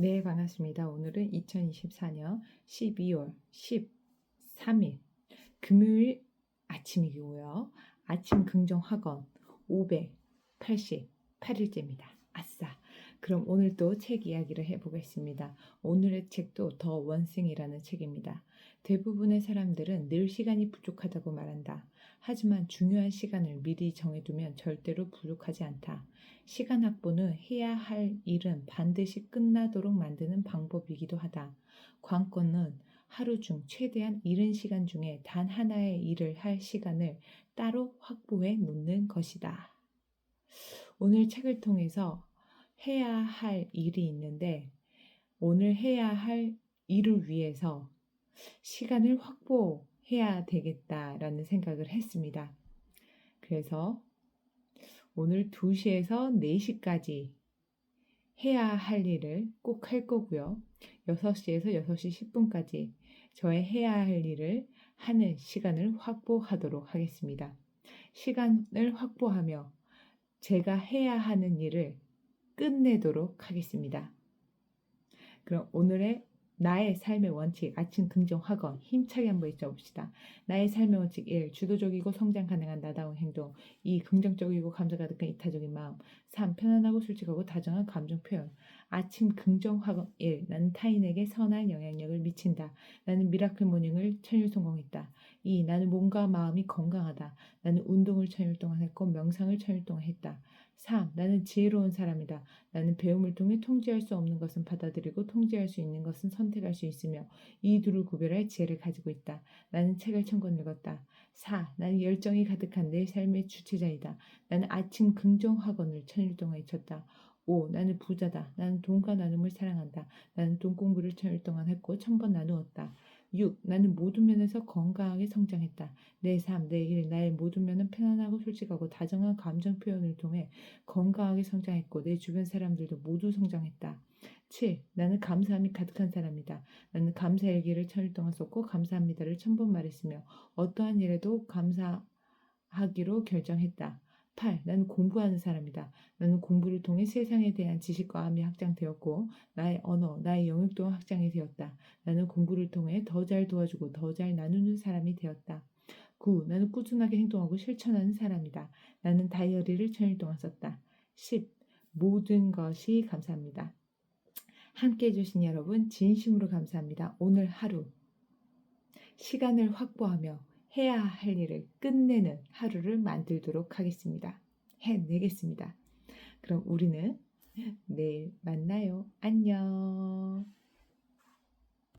네, 반갑습니다. 오늘은 2024년 12월 13일 금요일 아침이고요. 아침 긍정 학원 588일째입니다. 아싸. 그럼 오늘 또책 이야기를 해보겠습니다. 오늘의 책도 더 원싱이라는 책입니다. 대부분의 사람들은 늘 시간이 부족하다고 말한다. 하지만 중요한 시간을 미리 정해두면 절대로 부족하지 않다. 시간 확보는 해야 할 일은 반드시 끝나도록 만드는 방법이기도 하다. 관건은 하루 중 최대한 이른 시간 중에 단 하나의 일을 할 시간을 따로 확보해 놓는 것이다. 오늘 책을 통해서 해야 할 일이 있는데 오늘 해야 할 일을 위해서 시간을 확보해야 되겠다라는 생각을 했습니다. 그래서 오늘 2시에서 4시까지 해야 할 일을 꼭 할 거고요. 6시에서 6시 10분까지 저의 해야 할 일을 하는 시간을 확보하도록 하겠습니다. 시간을 확보하며 제가 해야 하는 일을 끝내도록 하겠습니다. 그럼 오늘의 나의 삶의 원칙 아침 긍정 학원 힘차게 한번 외쳐봅시다. 나의 삶의 원칙 1. 주도적이고 성장 가능한 나다운 행동 2. 긍정적이고 감정 가득한 이타적인 마음 3. 편안하고 솔직하고 다정한 감정 표현 아침 긍정 학원 1. 나는 타인에게 선한 영향력을 미친다. 나는 미라클 모닝을 천일 성공했다. 2. 나는 몸과 마음이 건강하다. 나는 운동을 천일 동안 했고 명상을 천일 동안 했다. 3. 나는 지혜로운 사람이다. 나는 배움을 통해 통제할 수 없는 것은 받아들이고 통제할 수 있는 것은 선택할 수 있으며 이 둘을 구별할 지혜를 가지고 있다. 나는 책을 천권 읽었다. 4. 나는 열정이 가득한 내 삶의 주체자이다. 나는 아침 긍정 학원을 천일 동안 잊혔다. 5. 나는 부자다. 나는 돈과 나눔을 사랑한다. 나는 돈 공부를 천일 동안 했고 천번 나누었다. 6. 나는 모든 면에서 건강하게 성장했다. 내 삶, 내 일, 나의 모든 면은 편안하고 솔직하고 다정한 감정 표현을 통해 건강하게 성장했고 내 주변 사람들도 모두 성장했다. 7. 나는 감사함이 가득한 사람이다. 나는 감사 일기를 천일 동안 썼고 감사합니다를 천번 말했으며 어떠한 일에도 감사하기로 결정했다. 8. 나는 공부하는 사람이다. 나는 공부를 통해 세상에 대한 지식과 암이 확장되었고 나의 언어, 나의 영역도 확장이 되었다. 나는 공부를 통해 더 잘 도와주고 더 잘 나누는 사람이 되었다. 9. 나는 꾸준하게 행동하고 실천하는 사람이다. 나는 다이어리를 천일 동안 썼다. 10. 모든 것이 감사합니다. 함께 해주신 여러분 진심으로 감사합니다. 오늘 하루 시간을 확보하며 해야 할 일을 끝내는 하루를 만들도록 하겠습니다. 해내겠습니다. 그럼 우리는 내일 만나요. 안녕.